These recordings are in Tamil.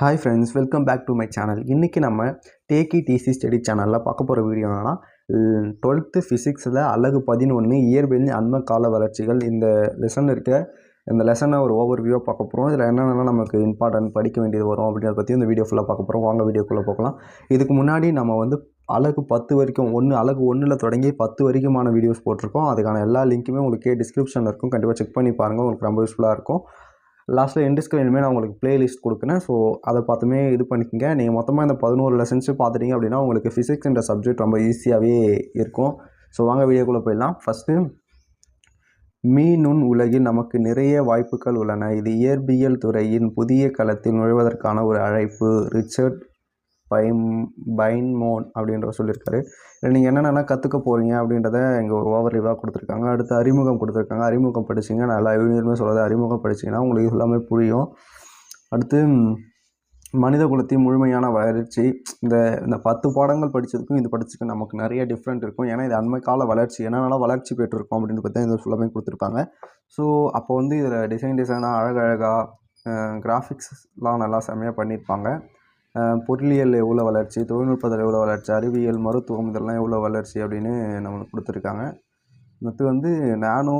Hi friends welcome back to my channel இன்றைக்கி நம்ம டேக்கி டிசி ஸ்டடி சேனலில் பார்க்க போகிற வீடியோ என்னன்னா டுவெல்த்து ஃபிசிக்ஸில் அழகு பதினொன்று இயற்பியலின் அண்மை கால வளர்ச்சிகள். இந்த லெசன் இருக்க இந்த லெசனை ஒரு ஓவர் வியூவாக பார்க்க போகிறோம் இதில் என்னென்னலாம் நமக்கு இம்பார்ட்டன்ட் படிக்க வேண்டியது வரும் அப்படின்றத பற்றி இந்த வீடியோ ஃபுல்லாக பார்க்க போகிறோம் வாங்க வீடியோக்குள்ளே பார்க்கலாம் இதுக்கு முன்னாடி நம்ம வந்து அழகு பத்து வரைக்கும் ஒன்று அழகு ஒன்றில் தொடங்கி பத்து வரைக்குமான வீடியோஸ் போட்டிருக்கோம். அதுக்கான எல்லா லிங்க்குமே உங்களுக்கு டிஸ்கிரிப்ஷனில் இருக்கும். கண்டிப்பாக செக் பண்ணி பாருங்கள் உங்களுக்கு ரொம்ப யூஸ்ஃபுல்லாக இருக்கும். லாஸ்ட்டில் எண்டு ஸ்க்ரீனுமே நான் உங்களுக்கு பிளேலிஸ்ட் கொடுக்குறேன். ஸோ அதை பார்த்துமே இது பண்ணிக்கோங்க. நீங்கள் மொத்தமாக இந்த பதினோரு லெசன்ஸ் பார்த்துட்டீங்க அப்படின்னா உங்களுக்கு ஃபிசிக்ஸ் என்ற சப்ஜெக்ட் ரொம்ப ஈஸியாகவே இருக்கும். ஸோ வாங்க வீடியோக்குள்ளே போயிடலாம். ஃபஸ்ட்டு மீனுண் உலகில் நமக்கு நிறைய வாய்ப்புகள் உள்ளன. இது இயற்பியல் துறையின் புதிய களத்தில் நுழைவதற்கான ஒரு அழைப்பு. ரிச்சர்ட் பைம் பைன்மோன் அப்படின்ற சொல்லியிருக்காரு. இதில் நீங்கள் என்னென்னலாம் கற்றுக்க போகிறீங்க அப்படின்றத இங்கே ஒரு ஓவர் ரிவாக கொடுத்துருக்காங்க. அடுத்து அறிமுகம் கொடுத்துருக்காங்க. அறிமுகம் படிச்சிங்க நல்லா இளைஞருமே சொல்கிறது அறிமுகம் படிச்சிங்கன்னா உங்களுக்கு எல்லாமே புரியும். அடுத்து மனித குலத்தின் முழுமையான வளர்ச்சி. இந்த இந்த பத்து பாடங்கள் படித்ததுக்கும் இது படிச்சதுக்கும் நமக்கு நிறைய டிஃப்ரெண்ட் இருக்கும். ஏன்னா இது அண்மை கால வளர்ச்சி. என்னென்னலாம் வளர்ச்சி பெற்றிருக்கோம் அப்படின்னு பார்த்தா இது ஃபுல்லாமே கொடுத்துருப்பாங்க ஸோ அப்போ வந்து இதில் டிசைன் டிசைனாக அழகழகாக கிராஃபிக்ஸ்லாம் நல்லா செம்மையாக பண்ணியிருப்பாங்க. பொருளியல் எவ்வளோ வளர்ச்சி தொழில்நுட்பத்தில் எவ்வளோ வளர்ச்சி அறிவியல் மருத்துவம் இதெல்லாம் எவ்வளோ வளர்ச்சி அப்படின்னு நம்மளுக்கு கொடுத்துருக்காங்க. அடுத்து வந்து நானோ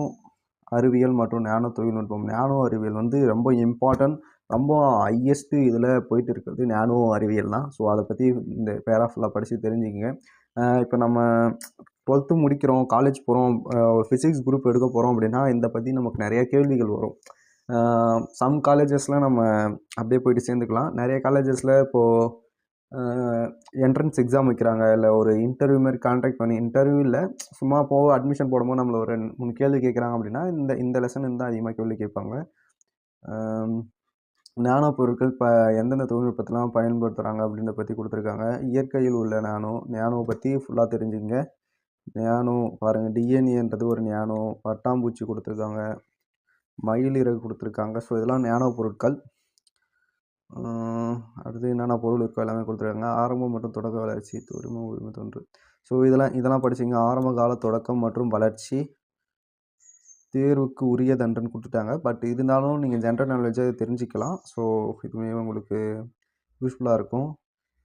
அறிவியல் மற்றும் நானோ தொழில்நுட்பம். நானோ அறிவியல் வந்து ரொம்ப இம்பார்ட்டன்ட் ரொம்ப ஹையஸ்ட்டு இதில் போயிட்டு இருக்கிறது நானோ அறிவியல் தான். ஸோ அதை பற்றி இந்த பேரா ஃபுல்லாக படித்து தெரிஞ்சுக்கங்க. இப்போ நம்ம டுவெல்த்து முடிக்கிறோம் காலேஜ் போகிறோம் ஒரு ஃபிசிக்ஸ் குரூப் எடுக்க போகிறோம் அப்படின்னா இந்த பற்றி நமக்கு நிறைய கேள்விகள் வரும். சம் காலேஜஸ்லாம் நம்ம அப்படியே போயிட்டு சேர்ந்துக்கலாம். நிறைய காலேஜஸில் இப்போது என்ட்ரன்ஸ் எக்ஸாம் வைக்கிறாங்க. இல்லை ஒரு இன்டர்வியூ மாதிரி கான்டாக்ட் பண்ணி இன்டர்வியூ இல்லை சும்மா போக அட்மிஷன் போடும்போது நம்மளை ஒரு ரெண்டு மூணு கேள்வி கேட்குறாங்க அப்படின்னா இந்த இந்த லெசன் இருந்தால் அதிகமாக கேள்வி கேட்பாங்க. நானோ பொருட்கள் இப்போ எந்தெந்த தொழில்நுட்பத்தெலாம் பயன்படுத்துகிறாங்க அப்படின்றத பற்றி கொடுத்துருக்காங்க. இயற்கையில் உள்ள நானோ நானோ பற்றி ஃபுல்லாக தெரிஞ்சுங்க நானோ பாருங்கள் டிஎன்ஏன்றது ஒரு நானோ பட்டாம்பூச்சி கொடுத்துருக்காங்க. மயில் இறகு கொடுத்துருக்காங்க. ஸோ இதெல்லாம் ஞான பொருட்கள். அடுத்து என்னென்ன பொருள் இருக்கோ எல்லாமே கொடுத்துருக்காங்க. ஆரம்பம் மற்றும் தொடக்க வளர்ச்சி உரிமை உரிமை தொன்று. ஸோ இதெல்லாம் இதெல்லாம் படிச்சிங்க. ஆரம்ப கால தொடக்கம் மற்றும் வளர்ச்சி. தேர்வுக்கு உரிய தண்டன்னு கொடுத்துட்டாங்க. பட் இருந்தாலும் நீங்கள் ஜென்ரல் நாலேஜை தெரிஞ்சுக்கலாம். ஸோ இதுவுமே உங்களுக்கு யூஸ்ஃபுல்லாக இருக்கும்.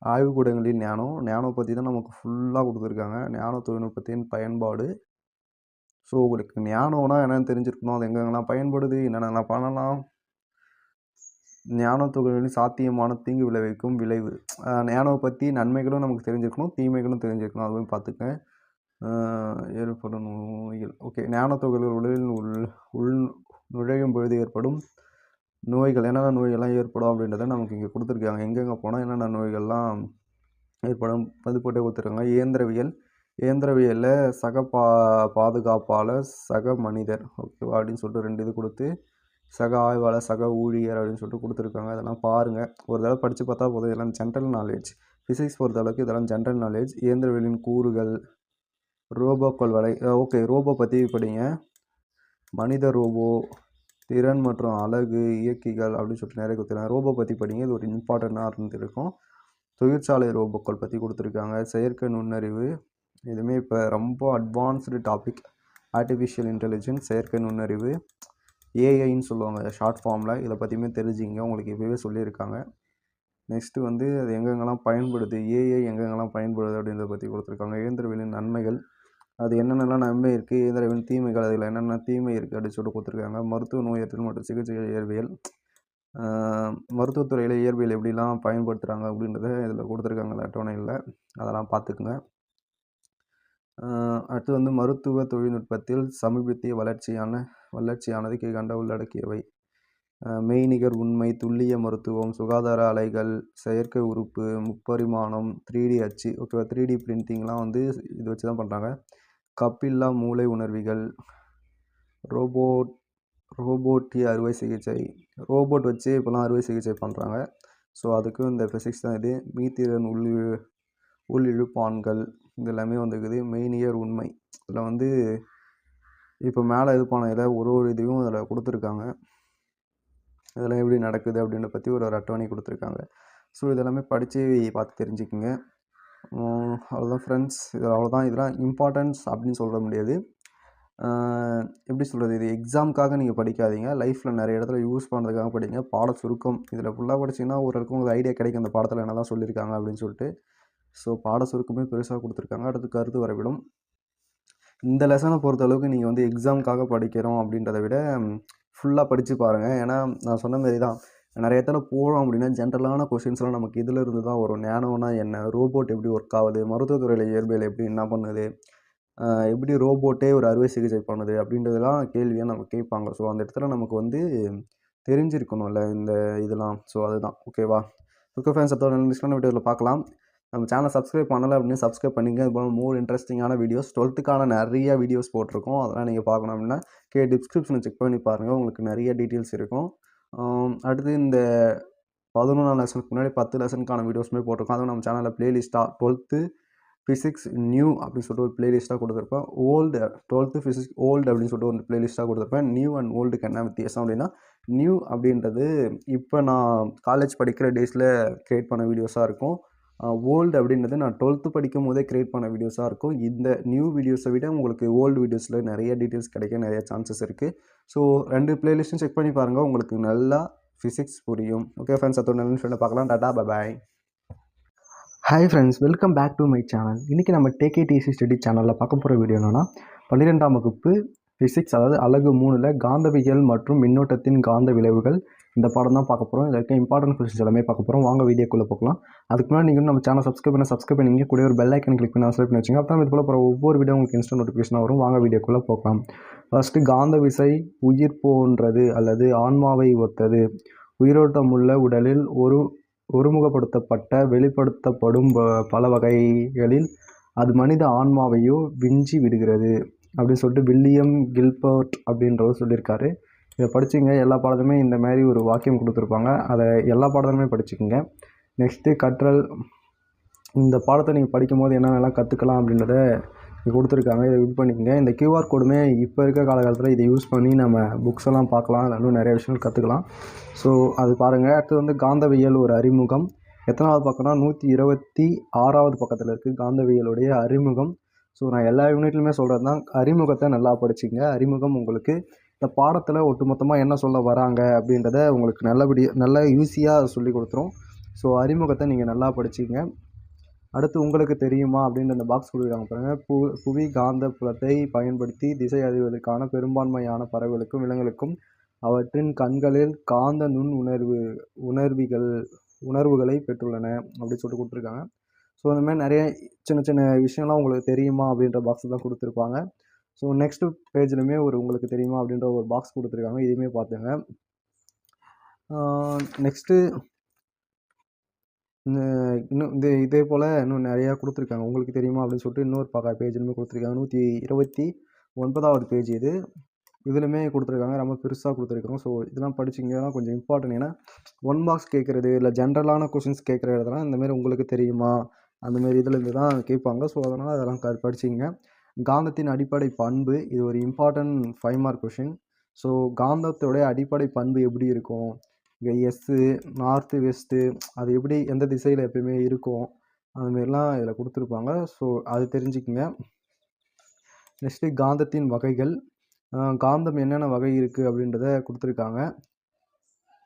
ஆய்வுக்கூடங்களில் ஞானம் ஞானம் பற்றி தான் நமக்கு ஃபுல்லாக கொடுத்துருக்காங்க. ஞான தொழில்நுட்பத்தின் பயன்பாடு. ஸோ உங்களுக்கு ஞானம்னா என்னென்னு தெரிஞ்சிருக்கணும். அது எங்கெங்கெல்லாம் பயன்படுது என்னென்னலாம் பண்ணலாம். ஞானத்துகளின் சாத்தியமான தீங்கு விளைவிக்கும் விளைவு. ஞானவை பற்றி நன்மைகளும் நமக்கு தெரிஞ்சிருக்கணும் தீமைகளும் தெரிஞ்சிருக்கணும். அதுவும் பார்த்துக்க ஏற்படும் நோய்கள். ஓகே ஞானத்துகளில் உடலில் உள் உள் நுழையும் பொழுது ஏற்படும் நோய்கள். என்னென்ன நோய்கள்லாம் ஏற்படும் அப்படின்றத நமக்கு இங்கே கொடுத்துருக்காங்க. எங்கெங்கே போனால் என்னென்ன நோய்கள்லாம் ஏற்படும்? அது கொடுத்துருக்காங்க இயந்திரவியல் இயந்திரவியலில் சக பா பாதுகாப்பாளர் சக மனிதர். ஓகேவா? அப்படின்னு சொல்லிட்டு ரெண்டு இது கொடுத்து சக ஆய்வாளர் சக ஊழியர் அப்படின்னு சொல்லிட்டு கொடுத்துருக்காங்க. அதெல்லாம் பாருங்கள் ஒரு தடவை படித்து பார்த்தா போதும். இதெல்லாம் ஜென்ரல் நாலேஜ் ஃபிசிக்ஸ் பொறுத்தளவுக்கு இதெல்லாம் ஜென்ரல் நாலேஜ் இயந்திரவியலின் கூறுகள் ரோபோக்கள் வலை ஓகே ரோபோ பற்றி படிங்க. மனித ரோபோ திறன் மற்றும் அழகு இயக்கிகள் அப்படின்னு சொல்லிட்டு நிறைய கொடுத்துருக்காங்க. ரோபோ பற்றி படிங்க. இது ஒரு இம்பார்ட்டண்ட்டாக இருந்திருக்கும். தொழிற்சாலை ரோபோக்கள் பற்றி கொடுத்துருக்காங்க. செயற்கை நுண்ணறிவு இதுவுமே இப்போ ரொம்ப அட்வான்ஸ்டு டாபிக் ஆர்டிஃபிஷியல் இன்டெலிஜென்ஸ் செயற்கை நுண்ணறிவு ஏஐன்னு சொல்லுவாங்க. ஷார்ட் ஃபார்மில் இதை பற்றியுமே தெரிஞ்சுங்க உங்களுக்கு இப்போவே சொல்லியிருக்காங்க. நெக்ஸ்ட்டு வந்து அது எங்கெங்கெல்லாம் பயன்படுது? ஏஐ எங்கெங்கெல்லாம் பயன்படுது அப்படின்றத பற்றி கொடுத்துருக்காங்க. இயந்திரவியலின் நன்மைகள். அது என்னென்னலாம் நன்மை இருக்குது இயந்திரவியலின் தீமைகள். அதில் என்னென்ன தீமை இருக்குது அப்படின்னு சொல்லிட்டு கொடுத்துருக்காங்க. மருத்துவ நோயத்தில் மற்றும் சிகிச்சை இயற்பியல். மருத்துவத்துறையில் இயற்பியல் எப்படிலாம் பயன்படுத்துகிறாங்க அப்படின்றத இதில் கொடுத்துருக்காங்க. அந்த அட்டவணையில். அதெல்லாம் பார்த்துக்குங்க. அடுத்து வந்து மருத்துவ தொழில்நுட்பத்தில் சமீபத்திய வளர்ச்சியான வளர்ச்சியானது கீழ்கண்ட உள்ளடக்கியவை. மெய்நிகர் உண்மை துல்லிய மருத்துவம் சுகாதார அலைகள் செயற்கை உறுப்பு முப்பரிமாணம் த்ரீ டி அச்சு. ஓகேவா த்ரீ டி பிரிண்டிங்லாம் வந்து இது வச்சு தான் பண்ணுறாங்க கப்பில்லா மூளை உணர்விகள் ரோபோட் ரோபோட்டி அறுவை சிகிச்சை. ரோபோட் வச்சு இப்போலாம் அறுவை சிகிச்சை பண்ணுறாங்க ஸோ அதுக்கும் இந்த ஃபிசிக்ஸ் தான் இது. மீத்திறன் உள் உள் இழுப்பான்கள் இது எல்லாமே வந்துருக்குது மெய்நிகர் உண்மை. இதில் வந்து இப்போ மேலே இது பண்ண இதில் ஒரு ஒரு இதையும் அதில் கொடுத்துருக்காங்க. இதெல்லாம் எப்படி நடக்குது அப்படின்றத பற்றி ஒரு ஒரு அட்டவணை கொடுத்துருக்காங்க. ஸோ இதெல்லாமே படித்து பார்த்து தெரிஞ்சுக்குங்க. அவ்வளோதான் ஃப்ரெண்ட்ஸ் இது அவ்வளோதான். இதெல்லாம் இம்பார்ட்டன்ஸ் அப்படின்னு சொல்ல முடியாது. எப்படி சொல்கிறது? இது எக்ஸாமுக்காக நீங்கள் படிக்காதீங்க. லைஃப்பில் நிறைய இடத்துல யூஸ் பண்ணுறதுக்காக படிங்க. பாட சுருக்கம். இதில் ஃபுல்லாக படிச்சிங்கன்னா ஓரளவுக்கு உங்களுக்கு ஐடியா கிடைக்கும். அந்த பாடத்தில் என்ன தான் சொல்லியிருக்காங்க அப்படின்னு சொல்லிட்டு. ஸோ பாட சுருக்கமே பெருசாக கொடுத்துருக்காங்க. அடுத்து கருத்து வரவிடும் இந்த லெசனை பொறுத்த அளவுக்கு நீங்கள் வந்து எக்ஸாமுக்காக படிக்கிறோம் அப்படின்றத விட ஃபுல்லாக படித்து பாருங்கள் ஏன்னா நான் சொன்ன மாதிரி தான் நிறைய இடத்துல போகிறோம் அப்படின்னா ஜென்ரலான கொஷின்ஸ்லாம் நமக்கு இதில் இருந்து தான் வரும். நேனோனா என்ன? ரோபோட் எப்படி ஒர்க் ஆகுது? மருத்துவத்துறையில் இயற்பியல் எப்படி என்ன பண்ணுது? எப்படி ரோபோட்டே ஒரு அறுவை சிகிச்சை பண்ணுது? அப்படின்றதெல்லாம் கேள்வியாக நம்ம கேட்பாங்க. ஸோ அந்த இடத்துல நமக்கு வந்து தெரிஞ்சிருக்கணும்ல இந்த இதெல்லாம். ஸோ அதுதான். ஓகேவா ஓகே ஃபேன்ஸ் அத்தோட நெக்ஸ்டான வீடியோவில் பார்க்கலாம். நம்ம சேனல் சப்ஸ்கிரைப் பண்ணலை அப்படின்னு சப்ஸ்கிரைப் பண்ணிங்க இது போல் மோர் இன்ட்ரெஸ்டிங்கான வீடியோஸ் டுவெல்த்துக்கான நிறைய வீடியோஸ் போட்டிருக்கோம். அதெல்லாம் நீங்கள் பார்க்கணும் அப்படின்னா கே டிஸ்கிரிப்ஷனை செக் பண்ணி பாருங்கள் உங்களுக்கு நிறைய டீட்டெயில்ஸ் இருக்கும். அடுத்து இந்த பதினொன்றாம் லெசனுக்கு முன்னாடி பத்து லெசனுக்கான வீடியோஸுமே போட்டிருக்கோம். அதுவும் நம்ம சேனலில் ப்ளேலிஸ்ட்டாக டுவெல்த்து ஃபிசிக்ஸ் நியூ அப்படின்னு சொல்லிட்டு ஒரு ப்ளேலிஸ்ட்டாக கொடுத்துருப்பேன். ஓல்டு டுவெல்த்து ஃபிசிக்ஸ் ஓல்டு அப்படின்னு சொல்லிட்டு ஒரு ப்ளேலிஸ்ட்டாக கொடுத்துருப்பேன். நியூ அண்ட் ஓல்டுக்கு என்ன வித்தியாசம் அப்படின்னா நியூ அப்படின்றது இப்போ நான் காலேஜ் படிக்கிற டேஸில் க்ரியேட் பண்ண வீடியோஸாக இருக்கும். ஓல்டு அப்படின்றது நான் டுவெல்த்து படிக்கும் போதே க்ரியேட் பண்ண வீடியோஸாக இருக்கும். இந்த நியூ வீடியோஸை விட உங்களுக்கு ஓல்டு வீடியோஸில் நிறைய டீட்டெயில்ஸ் கிடைக்க நிறைய சான்சஸ் இருக்குது ஸோ ரெண்டு பிளேலிஸ்ட்டும் செக் பண்ணி பாருங்கள் உங்களுக்கு நல்லா ஃபிசிக்ஸ் புரியும். ஓகே ஃப்ரெண்ட்ஸ் அதோட நல்ல ஃப்ரெண்டை பார்க்கலாம். Tata bye hi friends welcome back to my channel இன்றைக்கி நம்ம டேகேடிசி ஸ்டடி சேனலில் பார்க்க போகிற வீடியோ என்னென்னா பன்னிரெண்டாம் வகுப்பு ஃபிசிக்ஸ் அதாவது அழகு மூணில் காந்தவியல் மற்றும் மின்னோட்டத்தின் காந்த விளைவுகள் இந்த பாடம் தான் பார்க்க போகிறோம் இதில் இருக்க இம்பார்ட்டன்ட் கொஸ்டின்ஸ் எல்லாமே பார்க்க போகிறோம் வாங்க வீடியோக்குள்ளே போகலாம். அதுக்கு முன்னாடி நீங்கள் நம்ம சேனல் சப்ஸ்கிரைப் பண்ண சப்ஸ்கிரைப் பண்ணிங்க கூட ஒரு பெல் ஐக்கன் கிளிக் பண்ணி சப்ஸ்கிரைப் பண்ணி வச்சுங்க அப்புறம் இது போல் போகிற ஒவ்வொரு வீடியோ உங்களுக்கு இன்ஸ்டன்ட் நோட்டிஃபிகேஷன் வரும். வாங்க வீடியோக்குள்ளே போகலாம். ஃபஸ்ட்டு காந்த விசை உயிர் போன்றது அல்லது ஆன்மாவை ஒத்தது. உயிரோட்டமுள்ள உடலில் ஒரு ஒருமுகப்படுத்தப்பட்ட வெளிப்படுத்தப்படும் ப- பல வகைகளில் அது மனித ஆன்மாவையோ விஞ்சி விடுகிறது. அப்படின்னு சொல்லிட்டு வில்லியம் கில்பர்ட் அப்படின்றவர் சொல்லியிருக்காரு. இதை படிச்சிங்க எல்லா பாடத்துமே இந்த மாதிரி ஒரு வாக்கியம் கொடுத்துருப்பாங்க. அதை எல்லா பாடத்துலையுமே படிச்சுக்கோங்க. நெக்ஸ்ட்டு கற்றல். இந்த பாடத்தை நீங்கள் படிக்கும்போது என்னென்னலாம் கற்றுக்கலாம் அப்படின்றத கொடுத்துருக்காங்க. இதை இது பண்ணிக்கோங்க. இந்த கியூஆர் கோடுமே இப்போ இருக்க காலகட்டத்தில் இதை யூஸ் பண்ணி நம்ம புக்ஸ் எல்லாம் பார்க்கலாம். இன்னும் நிறைய விஷயங்கள் கற்றுக்கலாம் ஸோ அது பாருங்கள் அடுத்து வந்து காந்தவியல் ஒரு அறிமுகம். எத்தனாவது பக்கம்னா நூற்றி இருபத்தி ஆறாவது பக்கத்தில் இருக்குது காந்தவியலுடைய அறிமுகம். ஸோ நான் எல்லா யூனிட்லையுமே சொல்கிறது தான் அறிமுகத்தை நல்லா படிச்சிங்க அறிமுகம் உங்களுக்கு இந்த பாடத்தில் ஒட்டுமொத்தமாக என்ன சொல்ல வராங்க அப்படின்றத உங்களுக்கு நல்லபடி நல்லா ஈஸியாக சொல்லி கொடுத்துரும். ஸோ அறிமுகத்தை நீங்கள் நல்லா படிச்சுங்க அடுத்து உங்களுக்கு தெரியுமா அப்படின்ற அந்த பாக்ஸ் கொடுக்குறாங்க பாருங்கள் பு புவி காந்த புலத்தை பயன்படுத்தி திசை அறிவதற்கான பெரும்பான்மையான பறவைகளுக்கும் விலங்குகளுக்கும் அவற்றின் கண்களில் காந்த நுண் உணர்வு உணர்விகள் உணர்வுகளை பெற்றுள்ளன அப்படின்னு சொல்லிட்டு கொடுத்துருக்காங்க. ஸோ இந்த மாதிரி நிறைய சின்ன சின்ன விஷயம்லாம் உங்களுக்கு தெரியுமா அப்படின்ற பாக்ஸ் தான் கொடுத்துருப்பாங்க. ஸோ நெக்ஸ்ட் பேஜ்லையுமே ஒரு உங்களுக்கு தெரியுமா அப்படின்ற ஒரு பாக்ஸ் கொடுத்துருக்காங்க. இதையுமே பார்த்துங்க. நெக்ஸ்ட்டு இன்னும் இது இதே போல் இன்னும் நிறையா கொடுத்துருக்காங்க. உங்களுக்கு தெரியுமா அப்படின்னு சொல்லிட்டு இன்னொரு பக்க பேஜ்லையுமே கொடுத்துருக்காங்க. நூற்றி இருபத்தி ஒன்பதாவது பேஜ் இது. இதுலையுமே கொடுத்துருக்காங்க. ரொம்ப பெருசாக கொடுத்துருக்காங்க ஸோ இதெல்லாம் படிச்சிங்கன்னா கொஞ்சம் இம்பார்ட்டன்ட் ஏன்னா ஒன் பாக்ஸ் கேட்குறது இல்லை ஜென்ரலான கொஷின்ஸ் கேட்குற இடத்துல இந்தமாரி உங்களுக்கு தெரியுமா? அந்தமாரி இதுலேருந்து தான் கேட்பாங்க. ஸோ அதனால் அதெல்லாம் க படிச்சிங்க காந்தத்தின் அடிப்படை பண்பு இது ஒரு important five mark question so காந்தத்தோடைய அடிப்படை பண்பு எப்படி இருக்கும்? இங்கே எஸ்ஸு நார்த்து வெஸ்ட்டு அது எப்படி எந்த திசையில் எப்பயுமே இருக்கும்? அதுமாரிலாம் இதில் கொடுத்துருப்பாங்க. ஸோ அது தெரிஞ்சுக்குங்க. நெக்ஸ்ட்டு காந்தத்தின் வகைகள். காந்தம் என்னென்ன வகை இருக்குது அப்படின்றத கொடுத்துருக்காங்க.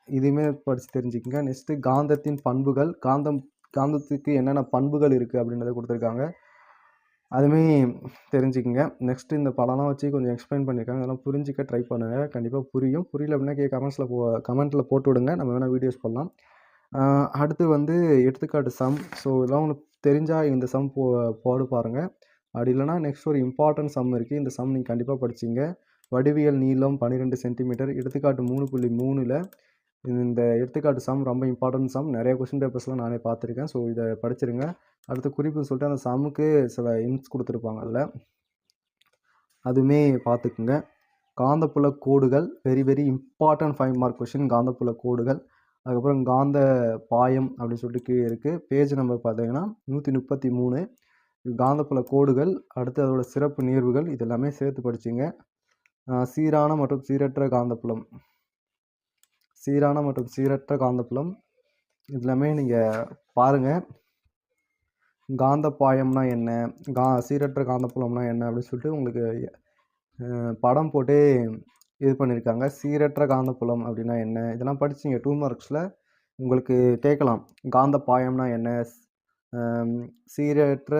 இதையுமே படித்து தெரிஞ்சுக்கங்க. நெக்ஸ்ட்டு காந்தத்தின் பண்புகள். காந்தம் காந்தத்துக்கு என்னென்ன பண்புகள் இருக்குது அப்படின்றத கொடுத்துருக்காங்க. அதுவுமே தெரிஞ்சுக்கங்க. நெக்ஸ்ட்டு இந்த படம்லாம் வச்சு கொஞ்சம் எக்ஸ்பிளைன் பண்ணியிருக்காங்க. அதெல்லாம் புரிஞ்சிக்க ட்ரை பண்ணுங்கள் கண்டிப்பாக புரியும். புரியல அப்படின்னா கே கமெண்ட்ஸில் போ கமெண்ட்டில் போட்டு விடுங்க. நம்ம வேணால் வீடியோஸ் பண்ணலாம் அடுத்து வந்து எடுத்துக்காட்டு சம் ஸோ இதெல்லாம் உங்களுக்கு தெரிஞ்சால் இந்த சம் போ போடு பாருங்கள் அப்படி இல்லைனா நெக்ஸ்ட் ஒரு இம்பார்ட்டன்ட் சம் இருக்குது இந்த சம் நீங்கள் கண்டிப்பாக படிச்சிங்க. வடிவியல் நீளம் பன்னிரெண்டு சென்டிமீட்டர் எடுத்துக்காட்டு மூணு புள்ளி மூணில் இந்த எடுத்துக்காட்டு சம் ரொம்ப இம்பார்ட்டன்ட் சம் நிறைய கொஸ்டின் பேப்பர்ஸ்லாம் நானே பார்த்துருக்கேன். ஸோ இதை படிச்சிருங்க. அடுத்து குறிப்புன்னு சொல்லிட்டு அந்த சம்முக்கு சில இன்ஸ் கொடுத்துருப்பாங்க அதில். அதுவுமே பார்த்துக்குங்க. காந்தப்புல கோடுகள் very very important five mark question காந்தப்புல கோடுகள் அதுக்கப்புறம் காந்த பாயம் அப்படின்னு சொல்லிட்டு கீழே இருக்குது பேஜ் நம்பர் பார்த்தீங்கன்னா நூற்றி முப்பத்தி மூணு. காந்தப்புல கோடுகள் அடுத்து அதோட சிறப்பு நீர்வுகள் இதெல்லாமே சேர்த்து படிச்சிங்க. சீரான மற்றும் சீரற்ற காந்தப்புலம். சீரான மற்றும் சீரற்ற காந்தப்புலம். இதெல்லாமே நீங்கள் பாருங்கள் காந்த பாயம்னா என்ன? கா சீரற்ற காந்தப்புலம்னா என்ன அப்படின்னு சொல்லிட்டு உங்களுக்கு படம் போட்டு இது பண்ணியிருக்காங்க சீரற்ற காந்தப்புலம் அப்படின்னா என்ன? இதெல்லாம் படிச்சிங்க டூ மார்க்ஸில் உங்களுக்கு கேட்கலாம். காந்த பாயம்னா என்ன சீரற்ற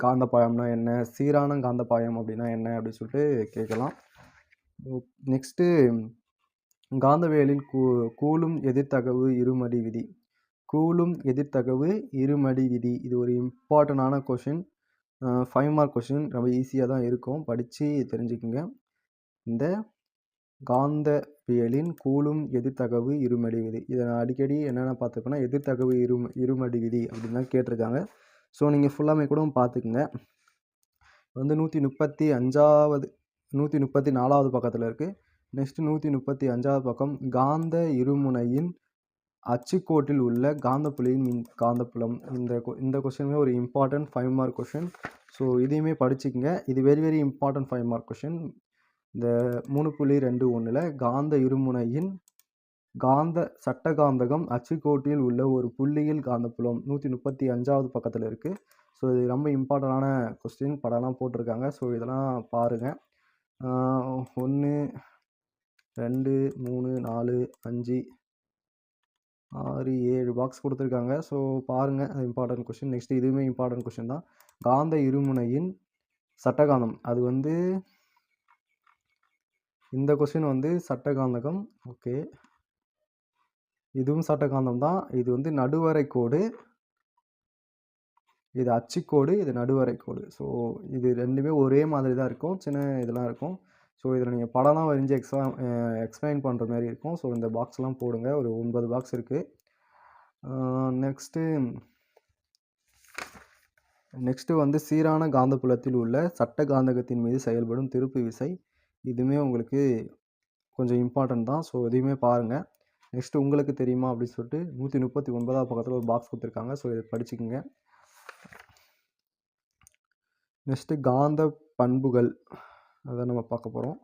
காந்த பாயம்னா என்ன? சீரான காந்த பாயம் அப்படின்னா என்ன? அப்படின்னு சொல்லிட்டு கேட்கலாம். நெக்ஸ்ட்டு காந்தவியலில் கூ கூலும் எதிர்த்தகவு இருமடி விதி. கூலும் எதிர்த்தகவு இருமடி விதி. இது ஒரு இம்பார்ட்டண்டான கொஷின். Five mark question. ரொம்ப ஈஸியாக தான் இருக்கும். படித்து தெரிஞ்சுக்குங்க. இந்த காந்தவியலின் கூலும் எதிர்த்தகவு இருமடி விதி. இதை நான் அடிக்கடி என்னென்ன பார்த்துப்பேன்னா எதிர்த்தகவு இரு இருமடி விதி அப்படின்னு தான் கேட்டிருக்காங்க. ஸோ நீங்கள் ஃபுல்லாமே கூட பார்த்துக்குங்க. வந்து நூற்றி முப்பத்தி அஞ்சாவது நூற்றி முப்பத்தி நாலாவது பக்கத்தில் இருக்குது நெக்ஸ்ட்டு நூற்றி முப்பத்தி அஞ்சாவது பக்கம் காந்த இருமுனையின் அச்சுக்கோட்டில் உள்ள காந்தப்புலியின் மின் காந்தப்புலம். இந்த கொ- இந்த கொஸ்டினுமே ஒரு important five mark question so இதையுமே படிச்சுக்கங்க. இது very very important five mark question இந்த மூணு புள்ளி ரெண்டு ஒன்றில் காந்த இருமுனையின் காந்த சட்ட காந்தகம் அச்சுக்கோட்டில் உள்ள ஒரு புள்ளியில் காந்தப்புலம். நூற்றி முப்பத்தி அஞ்சாவது பக்கத்தில் இருக்குது ஸோ இது ரொம்ப இம்பார்ட்டண்டான கொஸ்டின் படம்லாம் போட்டிருக்காங்க. ஸோ இதெல்லாம் பாருங்கள் ஒன்று ரெண்டு மூணு நாலு அஞ்சு ஆறு ஏழு பாக்ஸ் கொடுத்துருக்காங்க. ஸோ பாருங்கள் அது இம்பார்ட்டன்ட் கொஷின் நெக்ஸ்ட் இதுவுமே இம்பார்ட்டன்ட் கொஷின் தான். காந்த இருமுனையின் சட்டகாந்தம். அது வந்து இந்த கொஷின் வந்து சட்டகாந்தகம். ஓகே இதுவும் சட்டகாந்தம் தான். இது வந்து நடுவரை கோடு. இது அச்சுக்கோடு இது நடுவரை கோடு. ஸோ இது ரெண்டுமே ஒரே மாதிரி தான் இருக்கும். சின்ன இதெல்லாம் இருக்கும். ஸோ இதில் நீங்கள் படம்லாம் வரைஞ்சி எக்ஸாம் எக்ஸ்பிளைன் பண்ணுற மாதிரி இருக்கும். ஸோ இந்த பாக்ஸ்லாம் போடுங்க. ஒரு ஒன்பது பாக்ஸ் இருக்குது நெக்ஸ்ட்டு நெக்ஸ்ட்டு வந்து சீரான காந்தப்புலத்தில் உள்ள சட்ட காந்தகத்தின் மீது செயல்படும் திருப்பு விசை. இதுவுமே உங்களுக்கு கொஞ்சம் இம்பார்ட்டன்ட் தான். ஸோ இதையுமே பாருங்கள் நெக்ஸ்ட்டு உங்களுக்கு தெரியுமா? அப்படின்னு சொல்லிட்டு நூற்றி முப்பத்தி ஒன்பதாவது பக்கத்தில் ஒரு பாக்ஸ் கொடுத்துருக்காங்க. ஸோ இதை படிச்சுக்கோங்க. நெக்ஸ்ட்டு காந்த பண்புகள். அதை நம்ம பார்க்க போகிறோம்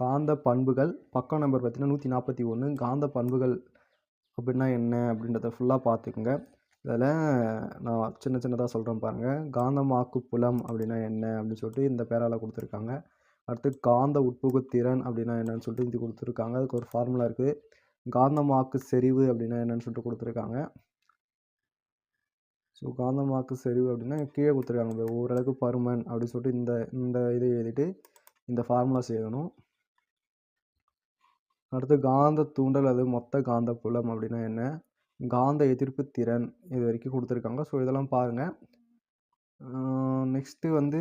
காந்த பண்புகள் பக்கம் நம்பர் பார்த்தீங்கன்னா நூற்றி நாற்பத்தி ஒன்று காந்த பண்புகள் அப்படின்னா என்ன அப்படின்றத ஃபுல்லாக பார்த்துக்குங்க. இதில் நான் சின்ன சின்னதாக சொல்கிறேன் பாருங்கள் காந்தமாக்கு புலம் அப்படின்னா என்ன அப்படின்னு சொல்லிட்டு இந்த பேரால் கொடுத்துருக்காங்க. அடுத்து காந்த உட்புகுத்திறன் அப்படின்னா என்னன்னு சொல்லிட்டு இது கொடுத்துருக்காங்க. அதுக்கு ஒரு ஃபார்முலா இருக்குது காந்தமாக்கு செறிவு அப்படின்னா என்னன்னு சொல்லிட்டு கொடுத்துருக்காங்க. ஸோ காந்தமாக்கு செறிவு அப்படின்னா கீழே கொடுத்துருக்காங்க போய் ஓரளவுக்கு பருமன் அப்படின்னு சொல்லிட்டு இந்த இந்த இதை எழுதிட்டு இந்த ஃபார்முலாஸ் எழுதணும் அடுத்து காந்த தூண்டல் அது மொத்த காந்த புலம் அப்படின்னா என்ன? காந்த எதிர்ப்பு திறன் இது வரைக்கும் கொடுத்துருக்காங்க. ஸோ இதெல்லாம் பாருங்கள் நெக்ஸ்ட்டு வந்து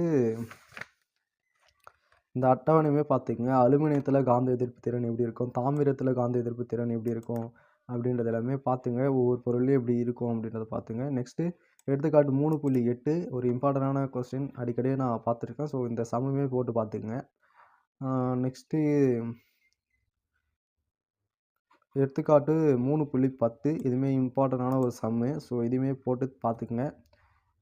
இந்த அட்டவணையுமே பார்த்திங்க அலுமினியத்தில் காந்த எதிர்ப்பு திறன் எப்படி இருக்கும்? தாமிரத்தில் காந்த எதிர்ப்பு திறன் எப்படி இருக்கும்? அப்படின்றது எல்லாமே பார்த்துங்க. ஒவ்வொரு பொருள்லையும் எப்படி இருக்கும் அப்படின்றத பார்த்துங்க. நெக்ஸ்ட்டு எடுத்துக்காட்டு மூணு புள்ளி எட்டு ஒரு இம்பார்ட்டண்டான கொஸ்டின் அடிக்கடி நான் பார்த்துருக்கேன். ஸோ இந்த சமமே போட்டு பார்த்துக்குங்க. நெக்ஸ்ட்டு எடுத்துக்காட்டு மூணு புள்ளி பத்து. இதுவுமே இம்பார்ட்டண்டான ஒரு சம்மு ஸோ இதுவுமே போட்டு பார்த்துக்குங்க.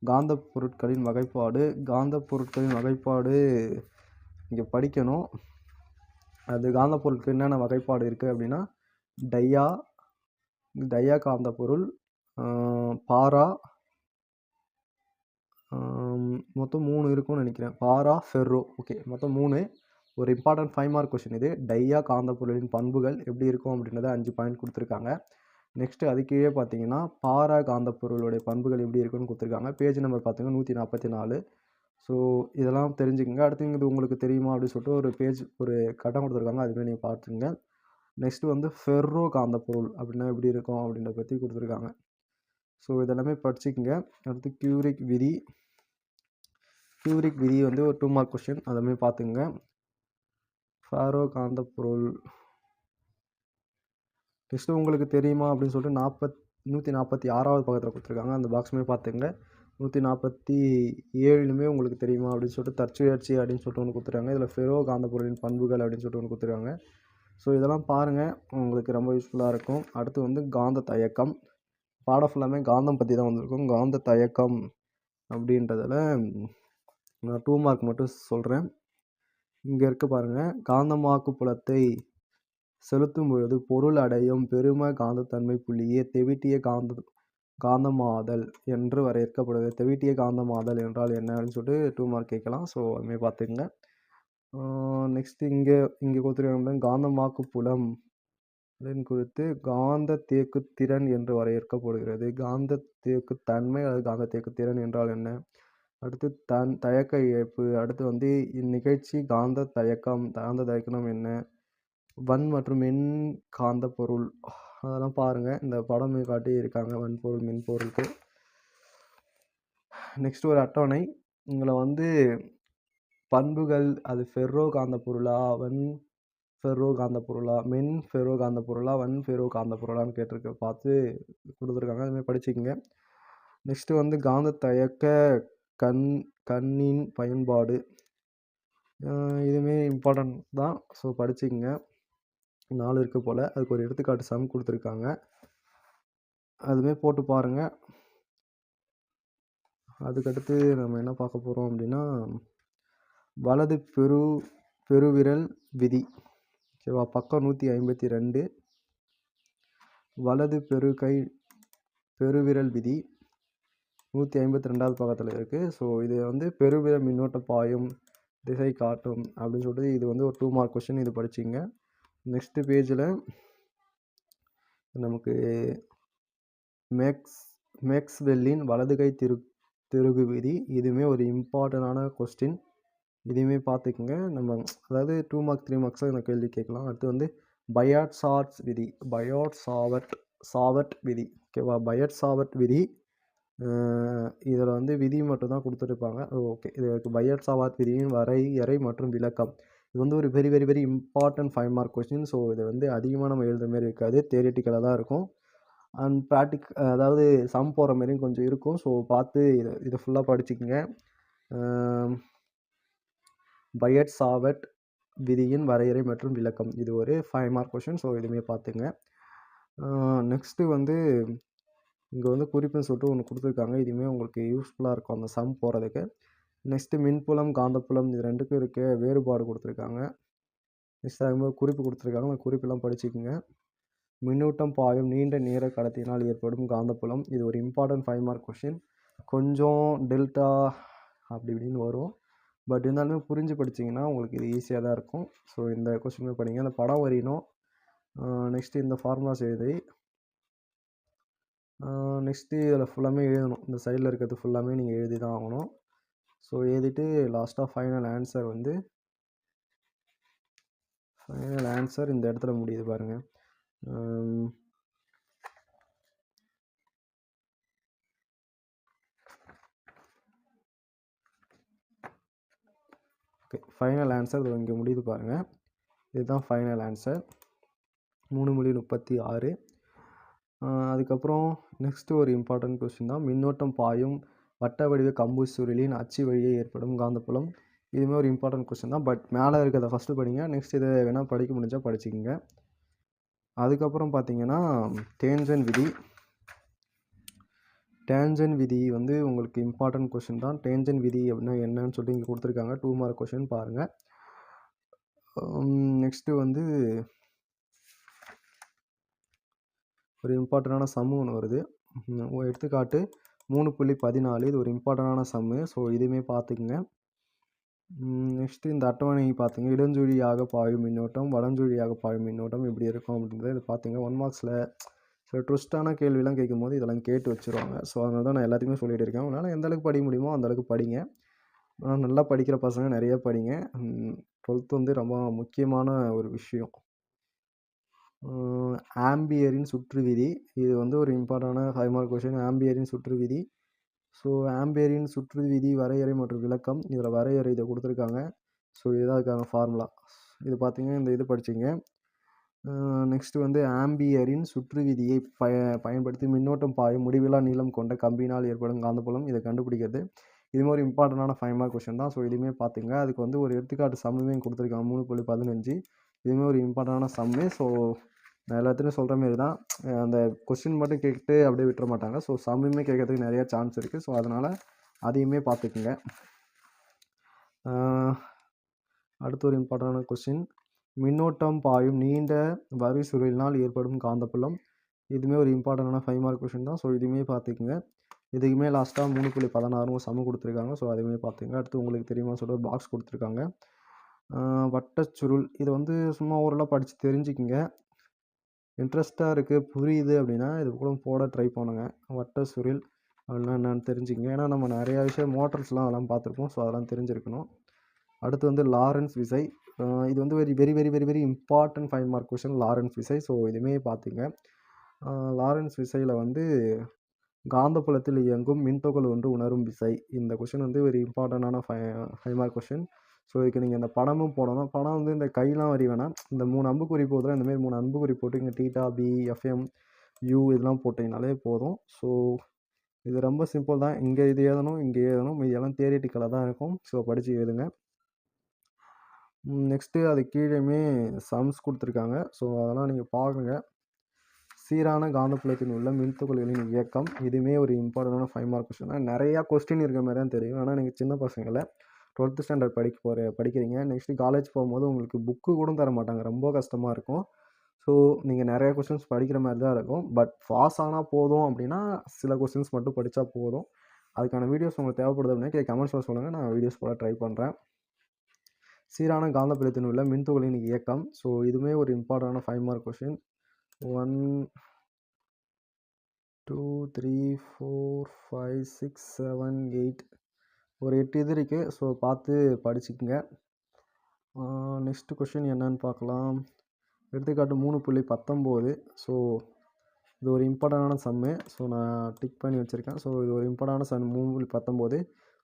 காந்த பொருட்களின் வகைப்பாடு. காந்த பொருட்களின் வகைப்பாடு இங்கே படிக்கணும். அது காந்த பொருட்கள் என்னென்ன வகைப்பாடு இருக்குது அப்படின்னா டையா டையா காந்த பொருள் பாரா மொத்தம் மூணு இருக்கும்னு நினைக்கிறேன். பாரா ஃபெர்ரோ. ஓகே மொத்தம் மூணு. ஒரு இம்பார்ட்டன்ட் ஃபைவ் மார்க் கொஷின் இது. டையா காந்த பொருளின் பண்புகள் எப்படி இருக்கும் அப்படின்றத அஞ்சு பாயிண்ட் கொடுத்துருக்காங்க. நெக்ஸ்ட்டு அதுக்கீழே பார்த்தீங்கன்னா பாரா காந்த பொருளுடைய பண்புகள் எப்படி இருக்குன்னு கொடுத்துருக்காங்க. பேஜ் நம்பர் பார்த்தீங்கன்னா நூற்றி நாற்பத்தி நாலு. ஸோ இதெல்லாம் தெரிஞ்சுக்கோங்க. அடுத்து இது உங்களுக்கு தெரியுமா அப்படின்னு சொல்லிட்டு ஒரு பேஜ் ஒரு கட்டம் கொடுத்துருக்காங்க. அதுவே நீங்கள் பார்த்துங்க நெக்ஸ்ட்டு வந்து ஃபெர்ரோ காந்த பொருள் அப்படின்னா எப்படி இருக்கும் அப்படின்றத பற்றி கொடுத்துருக்காங்க. ஸோ இதெல்லாமே படிச்சுக்கோங்க. அடுத்து கியூரிக் விதி. கியூரிக் விதி வந்து ஒரு டூ மார்க் கொஷின் அதுமாதிரி பார்த்துங்க. ஃபாரோ காந்த பொருள் நெக்ஸ்ட்டு உங்களுக்கு தெரியுமா அப்படின்னு சொல்லிட்டு நாற்பத் நூற்றி நாற்பத்தி ஆறாவது பக்கத்தில் கொடுத்துருக்காங்க. அந்த பாக்ஸுமே பார்த்துங்க. நூற்றி நாற்பத்தி ஏழுலுமே உங்களுக்கு தெரியுமா அப்படின்னு சொல்லிட்டு தற்சுழற்சி அப்படின்னு சொல்லிட்டு ஒன்று கொடுத்துருக்காங்க. இதில் ஃபெரோ காந்த பொருளின் பண்புகள் அப்படின்னு சொல்லிட்டு ஒன்று கொடுத்துருக்காங்க. ஸோ இதெல்லாம் பாருங்கள் உங்களுக்கு ரொம்ப யூஸ்ஃபுல்லாக இருக்கும். அடுத்து வந்து காந்த தயக்கம். பாடம் ஃபுல்லாமே காந்தம் பற்றி தான் வந்திருக்கும். காந்த தயக்கம் அப்படின்றதில் நான் டூ மார்க் மட்டும் சொல்கிறேன் இங்கே இருக்க பாருங்கள் காந்தமாக்கு புலத்தை செலுத்தும் பொழுது பொருள் அடையும் பெரும காந்தத்தன்மை புள்ளியே தெவிட்டிய காந்த காந்தமாதல் என்று வரையறுக்கப்படுது தெவிட்டிய காந்தமாதல் என்றால் என்ன அப்படின்னு சொல்லிட்டு டூ மார்க் கேட்கலாம். ஸோ அதுமாதிரி பார்த்துக்கங்க. நெக்ஸ்ட் இங்கே இங்கே கொடுத்துருக்காங்க. காந்தமாக்கு புலம் அப்படின்னு குறித்து காந்த தேக்கு திறன் என்று வரையறுக்கப்படுகிறது. காந்த தேக்கு தன்மை அல்லது காந்த தேக்கு திறன் என்றால் என்ன? அடுத்து தன் தயக்க இழப்பு. அடுத்து வந்து இந்நிகழ்ச்சி காந்த தயக்கம் காந்த தயக்கம் என்ன? வன் மற்றும் மின் காந்த பொருள். அதெல்லாம் பாருங்கள் இந்த படம் காட்டி இருக்காங்க வன்பொருள் மின்பொருளுக்கு நெக்ஸ்ட் ஒரு அட்டவணை. உங்களை வந்து பண்புகள் அது ஃபெர்ரோ காந்த பொருளா? வன் ஃபெர்ரோ காந்த பொருளா? மென் ஃபெர்ரோ காந்த பொருளா? வன் ஃபெர்ரோ காந்த பொருளான்னு கேட்டிருக்க. பார்த்து கொடுத்துருக்காங்க. அதுமாதிரி படிச்சுக்கோங்க. நெக்ஸ்ட்டு வந்து காந்த தயக்க கண் கண்ணின் பயன்பாடு. இதுவுமே இம்பார்ட்டன்ட் தான். ஸோ படிச்சுக்கங்க. நாலு இருக்க போல். அதுக்கு ஒரு எடுத்துக்காட்டு சம் கொடுத்துருக்காங்க. அதுவுமே போட்டு பாருங்கள் அதுக்கடுத்து நம்ம என்ன பார்க்க போகிறோம் அப்படின்னா வலது பெரு பெருவிரல் விதி. ஓகேவா பக்கம் நூற்றி ஐம்பத்தி ரெண்டு. வலது பெருகை பெருவிரல் விதி. நூற்றி ஐம்பத்தி ரெண்டாவது பக்கத்தில் இருக்குது ஸோ இது வந்து பெருவிரல் மின்னோட்ட பாயும் திசை காட்டும் அப்படின்னு சொல்லிட்டு இது வந்து ஒரு டூ மார்க் கொஷின் இது படிச்சிங்க. நெக்ஸ்ட்டு பேஜில் நமக்கு மேக்ஸ் மேக்ஸ்வெல்லின் வலது கை திரு திருகு விதி. இதுவுமே ஒரு இம்பார்ட்டண்டான கொஸ்டின் இதையுமே பார்த்துக்குங்க. நம்ம அதாவது டூ மார்க் த்ரீ மார்க்ஸாக இந்த கேள்வி கேட்கலாம். அடுத்து வந்து பயாட் சார்ட்ஸ் விதி. பயாட் சாவர்ட் சாவர்ட் விதி. ஓகேவா பயாட் சாவர்ட் விதி. இதில் வந்து விதி மட்டும் தான் கொடுத்துருப்பாங்க. ஓகே இது பயாட் சாவாத் விதியின் வரையறை மற்றும் விளக்கம். இது வந்து ஒரு very very very important five mark question so இது வந்து அதிகமாக நம்ம எழுத மாரி இருக்காது. தேரிட்டிக்கலாக தான் இருக்கும். அண்ட் ப்ராக்டிக் அதாவது சம் போகிற மாதிரியும் கொஞ்சம் இருக்கும். ஸோ பார்த்து இதை இதை ஃபுல்லாக படிச்சுக்கோங்க. பயட் சாவட் விதியின் வரையறை மற்றும் விளக்கம். இது ஒரு ஃபைவ் மார்க் கொஷின் ஸோ இதுவுமே பார்த்துங்க. நெக்ஸ்ட்டு வந்து இங்கே வந்து குறிப்புன்னு சொல்லிட்டு ஒன்று கொடுத்துருக்காங்க. இதுவுமே உங்களுக்கு யூஸ்ஃபுல்லாக இருக்கும். அந்த சம் போகிறதுக்கு நெக்ஸ்ட்டு மின்புலம் காந்தப்புலம் இது ரெண்டுக்கும் இருக்க வேறுபாடு கொடுத்துருக்காங்க. நெக்ஸ்ட் அதுமாதிரி குறிப்பு கொடுத்துருக்காங்க. அந்த குறிப்பெல்லாம் படிச்சுக்கோங்க. மின்னூட்டம் பாயும் நீண்ட நேர கடத்தினால் ஏற்படும் காந்தப்புலம். இது ஒரு இம்பார்ட்டன்ட் ஃபைவ் மார்க் கொஷின் கொஞ்சம் டெல்டா அப்படி இப்படின்னு வரும். பட் இருந்தாலுமே புரிஞ்சு படிச்சிங்கன்னா உங்களுக்கு இது ஈஸியாக தான் இருக்கும். ஸோ இந்த கொஸ்டினுமே படிங்க. அந்த படம் வரையணும். நெக்ஸ்ட்டு இந்த ஃபார்முலாஸ் எழுதி. நெக்ஸ்ட்டு இதில் ஃபுல்லாமே எழுதணும். இந்த சைடில் இருக்கிறது ஃபுல்லாமே நீங்கள் எழுதி தான் ஆகணும். ஸோ எழுதிட்டு லாஸ்ட்டாக ஃபைனல் ஆன்சர் வந்து ஃபைனல் ஆன்சர் இந்த இடத்துல முடியுது பாருங்கள் ஓகே ஃபைனல் ஆன்சர் இது இங்கே முடியுது பாருங்கள் இதுதான் ஃபைனல் ஆன்சர் மூணு மொழி முப்பத்தி ஆறு. அதுக்கப்புறம் நெக்ஸ்ட்டு ஒரு இம்பார்ட்டன்ட் கொஸ்டின் தான். மின்னோட்டம் பாயும் வட்ட வடிவ கம்பு சுருளின் அச்சு வழியே ஏற்படும் காந்தப்புலம். இதுவுமே ஒரு இம்பார்ட்டன்ட் கொஸ்டின் தான். பட் மேலே இருக்கிறத ஃபஸ்ட்டு படிங்க. நெக்ஸ்ட் இதை வேணால் படிக்க முடிஞ்சால் படிச்சுக்கோங்க. அதுக்கப்புறம் பார்த்தீங்கன்னா டேஞ்சன் விதி. டேஞ்சன் விதி வந்து உங்களுக்கு இம்பார்ட்டன்ட் கொஷின் தான். டேஞ்சன் விதி அப்படின்னா என்னன்னு சொல்லி இங்கே கொடுத்துருக்காங்க. டூ மார்க் கொஷின் பாருங்கள் நெக்ஸ்ட்டு வந்து ஒரு இம்பார்ட்டண்டான சம்மு ஒன்று வருது. எடுத்துக்காட்டு மூணு புள்ளி பதினாலு இது ஒரு இம்பார்ட்டண்டான சம்மு ஸோ இதுவுமே பார்த்துக்குங்க. நெக்ஸ்ட்டு இந்த அட்டவணை பார்த்துங்க. இடஞ்சுழியாக பாயும் மின்னோட்டம் வடஞ்சுழியாக பாயும் மின்னோட்டம் எப்படி இருக்கும் அப்படின்றத இது பார்த்துங்க. ஒன் மார்க்ஸில் சில ட்விஸ்ட்டான கேள்விலாம் கேட்கும்போது இதெல்லாம் கேட்டு வச்சுருவாங்க. ஸோ அதனால தான் நான் எல்லாத்தையுமே சொல்லிட்டு இருக்கேன். அதனால் எந்த அளவுக்கு படிக்க முடியுமோ அந்தளவுக்கு படிங்க. ஆனால் நல்லா படிக்கிற பசங்க நிறைய படிங்க. டுவெல்த் வந்து ரொம்ப முக்கியமான ஒரு விஷயம். ஆம்பியரின் சுற்று விதி. இது வந்து ஒரு இம்பார்ட்டண்டான ஃபைவ் மார்க் கொஷின் ஆம்பியரின் சுற்று விதி. ஸோ ஆம்பியரின் சுற்று விதி வரையறை மற்றும் விளக்கம். இதில் வரையறை இதை கொடுத்துருக்காங்க. ஸோ இதுதான் அதுக்கான ஃபார்முலா இது பார்த்தீங்கன்னா இந்த இது படிச்சிங்க. நெக்ஸ்ட்டு வந்து ஆம்பியரின் சுற்று விதியை பய பயன்படுத்தி மின்னோட்டம் பாயும் முடிவில்லா நீளம் கொண்ட கம்பினால் ஏற்படும் காந்தப்புலம். இதை கண்டுபிடிக்கிறது. இது மாதிரி இம்பார்ட்டண்டான ஃபைவ் மார்க் கொஷின் தான். ஸோ இதுவுமே பார்த்துங்க அதுக்கு வந்து ஒரு எடுத்துக்காட்டு சம்முமே கொடுத்துருக்காங்க. மூணு புள்ளி பதினஞ்சு. இதுவுமே ஒரு இம்பார்ட்டண்டான சம்மு ஸோ நான் எல்லாத்துலேயும் சொல்கிற மாரி தான் அந்த கொஸ்டின் மட்டும் கேட்டு அப்படியே விட்டுற மாட்டாங்க. ஸோ சம்முமே கேட்கறதுக்கு நிறையா சான்ஸ் இருக்குது ஸோ அதனால் அதையுமே பார்த்துக்குங்க. அடுத்து ஒரு இம்பார்ட்டண்டான கொஸ்டின் மின்னோட்டம் பாயும் நீண்ட வரி சுருளினால் ஏற்படும் காந்தப்புலம். இதுவுமே ஒரு இம்பார்ட்டண்டான ஃபைவ் மார்க் கொஷின் தான். ஸோ இதுவுமே பார்த்துக்குங்க. இதுக்குமே லாஸ்ட்டாக மூணு புள்ளி பதினாறும் சம கொடுத்துருக்காங்க. ஸோ அதுவுமே பார்த்துங்க அடுத்து உங்களுக்கு தெரியுமா? சொல்லிட்டு ஒரு பாக்ஸ் கொடுத்துருக்காங்க. வட்டச்சுருள் இது வந்து சும்மா ஓரளவு படித்து தெரிஞ்சுக்கிங்க. இன்ட்ரெஸ்ட்டாக இருக்குது புரியுது அப்படின்னா இது கூட போட ட்ரை பண்ணுங்க. வட்ட சுருள் அப்படின்னா என்னென்னு தெரிஞ்சுக்கங்க. ஏன்னா நம்ம நிறையா விஷயம் மோட்டர்ஸ்லாம் அதெல்லாம் பார்த்துருப்போம். ஸோ அதெல்லாம் தெரிஞ்சிருக்கணும். அடுத்து வந்து லாரன்ஸ் விசை. இது வந்து very very very very very important five mark question Lorentz விசை. ஸோ இதுவுமே பார்த்துங்க. லாரன்ஸ் விசையில் வந்து காந்தப்புலத்தில் இயங்கும் மின்தொகல் ஒன்று உணரும் விசை. இந்த கொஷின் வந்து ஒரு இம்பார்ட்டண்டான fi five mark question so இதுக்கு நீங்கள் இந்த படமும் போடணும். படம் வந்து இந்த கையெலாம் வரி வேணாம். இந்த மூணு அம்புக்குறி போதில் இந்தமாரி மூணு அம்புக்குறி போட்டு இங்கே டீட்டா பி எஃப்எம் யூ இதெல்லாம் போட்டிங்கனாலே போதும். ஸோ இது ரொம்ப சிம்பிள் தான். இங்கே இது எழுதணும் இங்கே எழுதணும். இதெல்லாம் தேரிட்டிக்கலாக தான் இருக்கும். ஸோ படித்து எழுதுங்க. நெக்ஸ்ட்டு அது கீழேயுமே சம்ஸ் கொடுத்துருக்காங்க. ஸோ அதெல்லாம் நீங்கள் பாருங்க சீரான காந்தப்புலத்தின் உள்ள மின்துகள்களின் இயக்கம். இதுவுமே ஒரு இம்பார்ட்டண்டான ஃபைவ் மார்க் கொஸ்டின் தான் நிறையா கொஸ்டின் இருக்கிற மாதிரி தான் தெரியும். ஆனால் நீங்கள் சின்ன பசங்களை டுவெல்த்து ஸ்டாண்டர்ட் படிக்க போகிற படிக்கிறீங்க. நெக்ஸ்ட்டு காலேஜ் போகும்போது உங்களுக்கு புக்கு கூட தர மாட்டாங்க. ரொம்ப கஷ்டமாக இருக்கும். ஸோ நீங்கள் நிறைய கொஸ்டின்ஸ் படிக்கிற மாதிரி தான் இருக்கும். பட் பாஸ் ஆனால் போதும் அப்படின்னா சில கொஸ்டின்ஸ் மட்டும் படித்தா போதும். அதுக்கான வீடியோஸ் உங்களுக்கு தேவைப்படுது அப்படின்னா கமெண்ட்ஸில் சொல்லுங்கள் நான் வீடியோஸ் போட ட்ரை பண்ணுறேன் சீரான காந்தப்புலத்தில் உள்ள மின்துகளின் இயக்கம். ஸோ இதுவுமே ஒரு இம்பார்ட்டண்டான five mark question one two three four five six seven eight ஒரு எட்டு இது இருக்குது ஸோ பார்த்து படிச்சுக்கோங்க. நெக்ஸ்ட்டு கொஷின் என்னன்னு பார்க்கலாம். எடுத்துக்காட்டு மூணு புள்ளி பத்தொம்போது. ஸோ இது ஒரு இம்பார்ட்டண்டான சம்மு ஸோ நான் டிக் பண்ணி வச்சுருக்கேன். ஸோ இது ஒரு இம்பார்ட்டண்டான சம் மூணு புள்ளி பத்தொம்போது.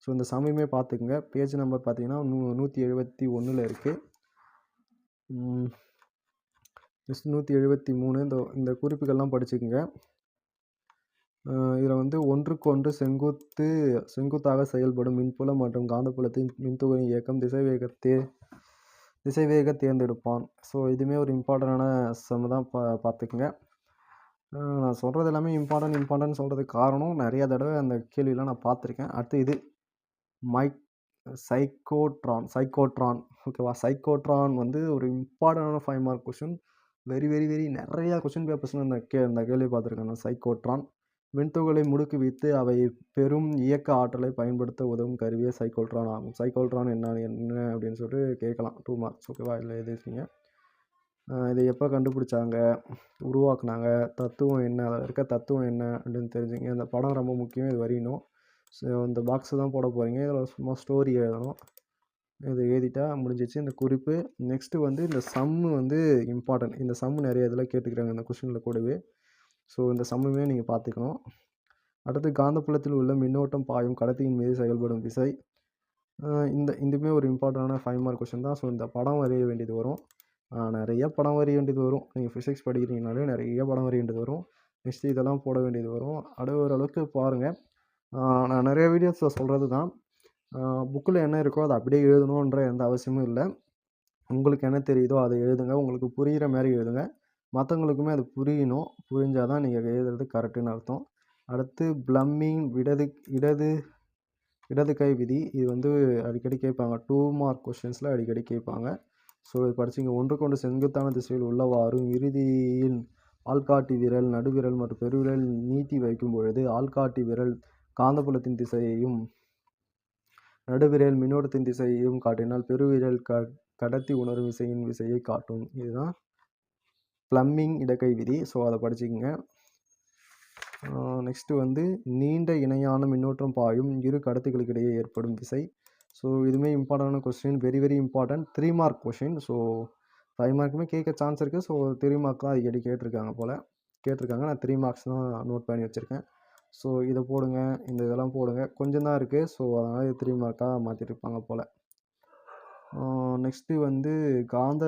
ஸோ இந்த சம்மையுமே பார்த்துக்குங்க. பேஜ் நம்பர் பார்த்தீங்கன்னா நூ நூற்றி எழுபத்தி ஒன்றில் இருக்குது நெக்ஸ்ட் நூற்றி எழுபத்தி மூணு. இந்த இந்த குறிப்புகள்லாம் படிச்சுக்கோங்க. இதில் வந்து ஒன்றுக்கொன்று செங்குத்து செங்குத்தாக செயல்படும் மின்புலம் மற்றும் காந்தப்புலத்தின் மின்துகளின் இயக்கம் திசைவேகத்தை திசைவேக தேர்ந்தெடுப்பான். ஸோ இதுவுமே ஒரு இம்பார்ட்டண்டான சம் தான் பா பார்த்துக்குங்க. நான் சொல்கிறது எல்லாமே இம்பார்ட்டன்ட் இம்பார்ட்டன்ட் சொல்கிறதுக்கு காரணம் நிறையா தடவை அந்த கேள்வியெலாம் நான் பார்த்துருக்கேன். அடுத்து இது. மைக் சைக்கோட்ரான் சைக்கோட்ரான் ஓகேவா சைக்கோட்ரான் வந்து ஒரு இம்பார்ட்டண்டான five mark question very very very நிறையா கொஷின் பேப்பர்ஸில் இந்த கே இந்த கேள்வி பார்த்துருக்கேன் நான். சைக்கோட்ரான் மின்துகளை முடுக்கி வைத்து அவை பெரும் இயக்க ஆற்றலை பயன்படுத்த உதவும் கருவியே சைக்கோல்ட்ரான் ஆகும். சைக்கோல்ட்ரான் என்ன என்ன அப்படின்னு சொல்லிட்டு கேட்கலாம். டூ மார்க்ஸ் ஓகேவா இல்லை எழுதிருக்கீங்க இதை எப்போ கண்டுபிடிச்சாங்க? உருவாக்குனாங்க? தத்துவம் என்ன? அதில் இருக்க தத்துவம் என்ன அப்படின்னு தெரிஞ்சுங்க. இந்த படம் ரொம்ப முக்கியம் இது வரையணும் ஸோ இந்த பாக்ஸு தான் போட போகிறீங்க இதில் சும்மா ஸ்டோரி எழுதணும். இது எழுதிட்டா முடிஞ்சிச்சு. இந்த குறிப்பு. நெக்ஸ்ட்டு வந்து இந்த சம்மு வந்து இம்பார்ட்டன்ட் இந்த சம்மு நிறைய இதில் கேட்டுக்கிறாங்க. இந்த கொஷினில் கூடவே. ஸோ இந்த சம்முமே நீங்கள் பார்த்துக்கணும். அடுத்து காந்தப்புலத்தில் உள்ள மின்னோட்டம் பாயும் கடத்தியின் மீது செயல்படும் விசை. இந்த இதுவுமே ஒரு இம்பார்ட்டண்டான ஃபைவ் மார்க் கொஷின் தான். ஸோ இந்த படம் வரைய வேண்டியது வரும். நிறைய படம் வரைய வேண்டியது வரும். நீங்கள் ஃபிசிக்ஸ் படிக்கிறீங்கனாலே நிறைய படம் வரைய வேண்டியது வரும். நெக்ஸ்ட் இதெல்லாம் போட வேண்டியது வரும். அடு ஓரளவுக்கு பாருங்கள் நான் நிறைய வீடியோஸில் சொல்கிறது தான். புக்கில் என்ன இருக்கோ அதை அப்படியே எழுதணுன்ற எந்த அவசியமும் இல்லை. உங்களுக்கு என்ன தெரியுதோ அதை எழுதுங்க. உங்களுக்கு புரிகிற மாதிரி எழுதுங்க. மற்றவங்களுக்குமே அது புரியணும். புரிஞ்சால் தான் நீங்கள் எழுதுறது கரெக்டுன்னு அர்த்தம். அடுத்து ப்ளம்மிங் இடது இடது இடது கை விதி. இது வந்து அடிக்கடி கேட்பாங்க. டூ மார்க் கொஷின்ஸில் அடிக்கடி கேட்பாங்க. ஸோ இது படிச்சிங்க ஒன்றுக்கொண்டு செங்குத்தான திசையில் உள்ளவாறும் இறுதியில் ஆள்காட்டி விரல் நடுவிரல் மற்றும் பெருவிரல் நீட்டி வைக்கும் பொழுது ஆள்காட்டி விரல் காந்தபுலத்தின் திசையையும் நடுவிரல் மின்னோட்டத்தின் திசையையும் காட்டினால் பெருவிரல் க கடத்தி உணரும் விசையின் விசையை காட்டும். இதுதான் ப்ளம்மிங் இடக்கை விதி. ஸோ அதை படிச்சுக்கங்க. நெக்ஸ்ட்டு வந்து நீண்ட இணையான மின்னோட்டம் பாயும் இரு கடத்துகளுக்கிடையே ஏற்படும் விசை. ஸோ இதுவுமே இம்பார்ட்டண்டான question very very important three mark question so five மார்க்குமே கேட்க சான்ஸ் இருக்குது ஸோ த்ரீ மார்க் தான் அடிக்கடி கேட்டிருக்காங்க போல். கேட்டிருக்காங்க. நான் த்ரீ மார்க்ஸ் தான் நோட் பண்ணி வச்சுருக்கேன். ஸோ இதை போடுங்க. இந்த இதெல்லாம் போடுங்க. கொஞ்சம் தான் இருக்குது ஸோ அதனால் இது த்ரீ மார்க்காக மாற்றிருப்பாங்க போல். நெக்ஸ்ட்டு வந்து காந்த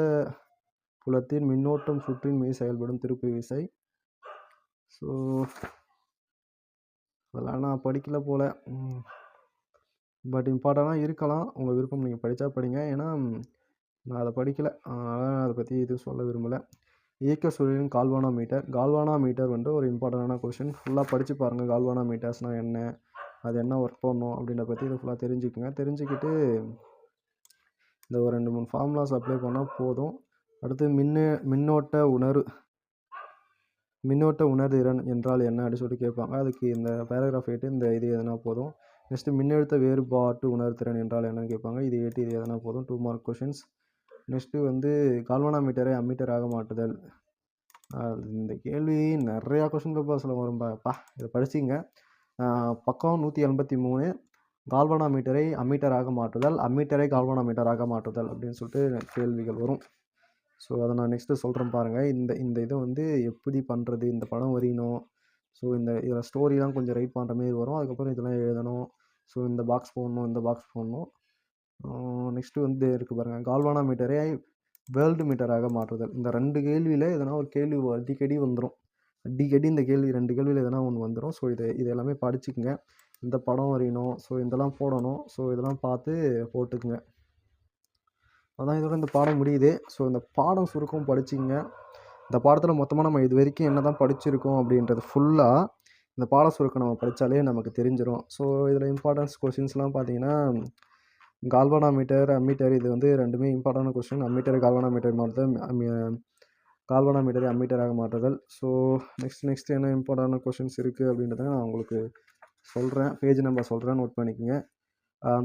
புலத்தின் மின்னோட்டம் சுற்றின் மீது செயல்படும் திருப்பு விசை. ஸோ அதெல்லாம் நான் படிக்கல போல். பட் இம்பார்ட்டனாக இருக்கலாம். உங்கள் விருப்பம் நீங்கள் படித்தா படிங்க. ஏன்னா நான் அதை படிக்கலை. அதனால் நான் அதை பற்றி எதுவும் சொல்ல விரும்பலை. இயக்க சூழலின் கால்வானா மீட்டர் கால்வானா மீட்டர் வந்து ஒரு இம்பார்ட்டண்டான கொஷின் ஃபுல்லாக படித்து பாருங்கள் கால்வானா மீட்டர்ஸ்னால் என்ன? அது என்ன ஒர்க் பண்ணணும்? அப்படின்ற பற்றி இதை ஃபுல்லாக தெரிஞ்சுக்குங்க. தெரிஞ்சுக்கிட்டு இந்த ஒரு ரெண்டு மூணு ஃபார்முலாஸ் அப்ளை பண்ணால் போதும். அடுத்து மின்னு மின்னோட்ட உணர். மின்னோட்ட உணர்திறன் என்றால் என்ன அப்படின்னு சொல்லிட்டு கேட்பாங்க. அதுக்கு இந்த பேராகிராஃப் ஏட்டு இந்த இது எதனா போதும். நெக்ஸ்ட்டு மின்னழுத்த வேறுபாட்டு உணர்திறன் என்றால் என்னன்னு கேட்பாங்க. இது ஏட்டு இது எதனா போதும். டூ மார்க் கொஷின்ஸ் நெக்ஸ்ட்டு வந்து கால்வனாமீட்டரை அம்மீட்டர் மாற்றுதல். மாட்டுதல் இந்த கேள்வி நிறையா கொஷின் பேப்பர் சொல்ல வரும்பாப்பா இதை படிச்சிங்க பக்கம் நூற்றி எண்பத்தி மூணு. கால்வனாமீட்டரை அம்மீட்டராக மாற்றுதல். அம்மீட்டரை கால்வனாமீட்டராக மாற்றுதல் அப்படின்னு சொல்லிட்டு கேள்விகள் வரும். ஸோ அதை நான் நெக்ஸ்ட்டு சொல்கிறேன் பாருங்கள் இந்த இந்த இதை வந்து எப்படி பண்ணுறது இந்த படம் வரையணும். ஸோ இந்த இதில் ஸ்டோரிலாம் கொஞ்சம் ரைட் பண்ணுற மாதிரி வரும். அதுக்கப்புறம் இதெல்லாம் எழுதணும். ஸோ இந்த பாக்ஸ் போடணும் இந்த பாக்ஸ் போடணும். நெக்ஸ்ட்டு வந்து இருக்குது பாருங்கள் கால்வானா மீட்டரே வேர்ல்டு மீட்டராக மாற்றுதல். இந்த ரெண்டு கேள்வியில் எதனா ஒரு கேள்வி அடிக்கடி வந்துடும் அடிக்கடி இந்த கேள்வி ரெண்டு கேள்வியில் எதனா ஒன்று வந்துடும் ஸோ இதை இது எல்லாமே படிச்சுக்குங்க. இந்த படம் வரையணும். ஸோ இதெல்லாம் போடணும். ஸோ இதெல்லாம் பார்த்து போட்டுக்குங்க. அதான் இதோட இந்த பாடம் முடியுது. ஸோ இந்த பாடம் சுருக்கம் படிச்சிங்க. இந்த பாடத்தில் மொத்தமாக நம்ம இது வரைக்கும் என்ன தான் படிச்சிருக்கோம் அப்படின்றது ஃபுல்லாக இந்த பாட சுருக்கம் நம்ம படித்தாலே நமக்கு தெரிஞ்சிடும் ஸோ இதில் இம்பார்ட்டன்ஸ் கொஷின்ஸ்லாம் பார்த்தீங்கன்னா கால்வனா மீட்டர் அம்மீட்டர் இது வந்து ரெண்டுமே important question ammeter galvanometer மாற்றுதல் கால்வனா மீட்டரை அம்மீட்டராக மாற்றுதல் ஸோ நெக்ஸ்ட் நெக்ஸ்ட் என்ன இம்பார்ட்டான கொஷின்ஸ் இருக்குது அப்படின்றத நான் உங்களுக்கு சொல்கிறேன் பேஜ் நம்பர் சொல்கிறேன் நோட் பண்ணிக்கோங்க.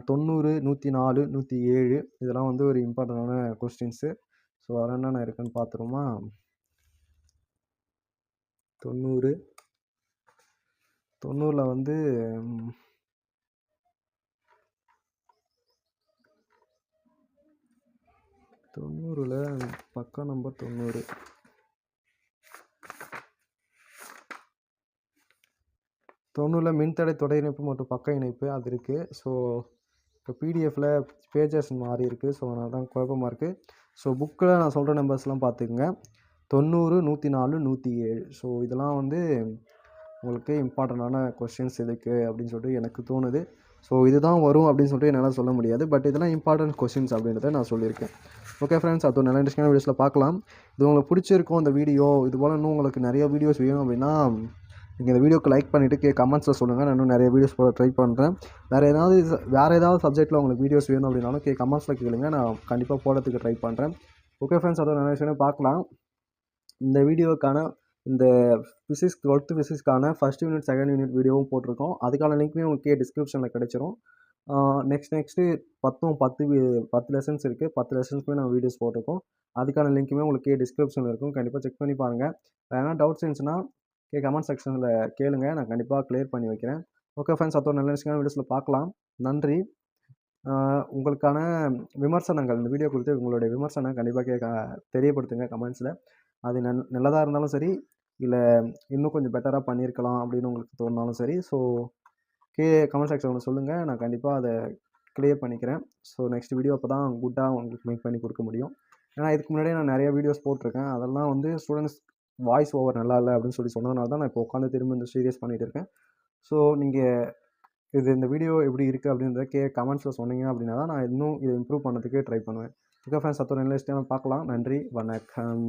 தொண்ணூறு நூற்றி நாலு நூற்றி ஏழு இதெல்லாம் வந்து ஒரு இம்பார்ட்டண்டான கொஸ்டின்ஸு ஸோ அதெல்லாம் என்னென்ன இருக்குன்னு பார்த்துருமா தொண்ணூறு. தொண்ணூறில் வந்து தொண்ணூறில் பக்கம் நம்பர் தொண்ணூறு. தொண்ணூறில் மின்தடை தொடை இணைப்பு மற்றும் பக்க இணைப்பு அது இருக்குது ஸோ இப்போ பிடிஎஃப்பில் பேஜஸ் மாறி இருக்குது ஸோ அதனால தான் குழப்பமாக இருக்குது ஸோ புக்கில் நான் சொல்கிற நம்பர்ஸ்லாம் பார்த்துக்குங்க தொண்ணூறு நூற்றி நாலு நூற்றி ஏழு ஸோ இதெல்லாம் வந்து உங்களுக்கு இம்பார்ட்டண்டான கொஷின்ஸ் எதுக்கு அப்படின்னு சொல்லிட்டு எனக்கு தோணுது. ஸோ இதுதான் வரும் அப்படின்னு சொல்லிட்டு என்னால் சொல்ல முடியாது. பட் இதெல்லாம் இம்பார்ட்டன்ட் கொஷின்ஸ் அப்படின்றத நான் சொல்லியிருக்கேன். ஓகே ஃப்ரெண்ட்ஸ் அது ஒரு நல்ல இன்ட்ரெஸ்டிங்கான வீடியோஸில் பார்க்கலாம் இது உங்களுக்கு பிடிச்சிருக்கும் இந்த வீடியோ இது போல் இன்னும் உங்களுக்கு நிறைய வீடியோஸ் வேணும் அப்படின்னா நீங்கள் இந்த வீடியோக்கு லைக் பண்ணிவிட்டு கே கமெண்ட்ஸில் சொல்லுங்கள் நான் இன்னும் நிறைய வீடியோஸ் போட ட்ரை பண்ணுறேன் வேறு ஏதாவது வேறு ஏதாவது சப்ஜெக்ட்டில் உங்களுக்கு வீடியோஸ் வேணும் அப்படின்னாலும் கே கமெண்ட்ஸில் கேளுங்க. நான் கண்டிப்பாக போடுறதுக்கு ட்ரை பண்ணுறேன் ஓகே ஃப்ரெண்ட்ஸ் அதோட நிறைய விஷயம் பார்க்கலாம். இந்த வீடியோக்கான இந்த ஃபிசிக்ஸ் டுவெல்த்து ஃபிசிக்ஸ்க்கான ஃபஸ்ட் யூனிட் செகண்ட் யூனிட் வீடியோவும் போட்டிருக்கோம். அதுக்கான லிங்க்குமே உங்களுக்கு டிஸ்கிரிப்ஷனில் கிடைச்சிரும். நெக்ஸ்ட் நெக்ஸ்ட்டு பத்தும் பத்து பத்து லெசன்ஸ் இருக்குது பத்து லெசன்ஸ்க்குமே நம்ம வீடியோஸ் போட்டிருக்கோம். அதுக்கான லிங்க்குமே உங்களுக்கு டிஸ்கிரிப்ஷனில் இருக்கும். கண்டிப்பாக செக் பண்ணி பாருங்கள் வேணால் டவுட்ஸ் இருந்துச்சுன்னா கே கமெண்ட் செக்ஷனில் கேளுங்க. நான் கண்டிப்பாக கிளியர் பண்ணி வைக்கிறேன். ஓகே ஃப்ரெண்ட்ஸ் அதோட நல்ல விஷயமான வீடியோஸில் பார்க்கலாம். நன்றி. உங்களுக்கான விமர்சனங்கள் இந்த வீடியோ குறித்து உங்களுடைய விமர்சனம் கண்டிப்பாக கேட்க தெரியப்படுத்துங்க கமெண்ட்ஸில் அது நல் நல்லதாக இருந்தாலும் சரி இல்லை இன்னும் கொஞ்சம் பெட்டராக பண்ணியிருக்கலாம் அப்படின்னு உங்களுக்கு தோணினாலும் சரி ஸோ கே கமெண்ட் செக்ஷனில் சொல்லுங்கள் நான் கண்டிப்பாக அதை க்ளியர் பண்ணிக்கிறேன். ஸோ நெக்ஸ்ட் வீடியோ அப்போ தான் குட்டாக உங்களுக்கு மேக் பண்ணி கொடுக்க முடியும். ஏன்னா இதுக்கு முன்னாடியே நான் நிறைய வீடியோஸ் போட்டிருக்கேன். அதெல்லாம் வந்து ஸ்டூடெண்ட்ஸ் வாய்ஸ் ஓவர் நல்லா இல்லை அப்படின்னு சொல்லி சொன்னதுனால தான் நான் இப்போ உட்காந்து திரும்ப இந்த சீரியஸ் பண்ணிகிட்டு இருக்கேன். ஸோ நீங்கள் இது இந்த வீடியோ எப்படி இருக்குது அப்படின்றத கே கமெண்ட்ஸில் சொன்னீங்க அப்படின்னா தான் நான் இன்னும் இதை இம்ப்ரூவ் பண்ணதுக்கு ட்ரை பண்ணுவேன். ஓகே ஃப்ரெண்ட்ஸ் அத்தோட பார்க்கலாம். நன்றி வணக்கம்.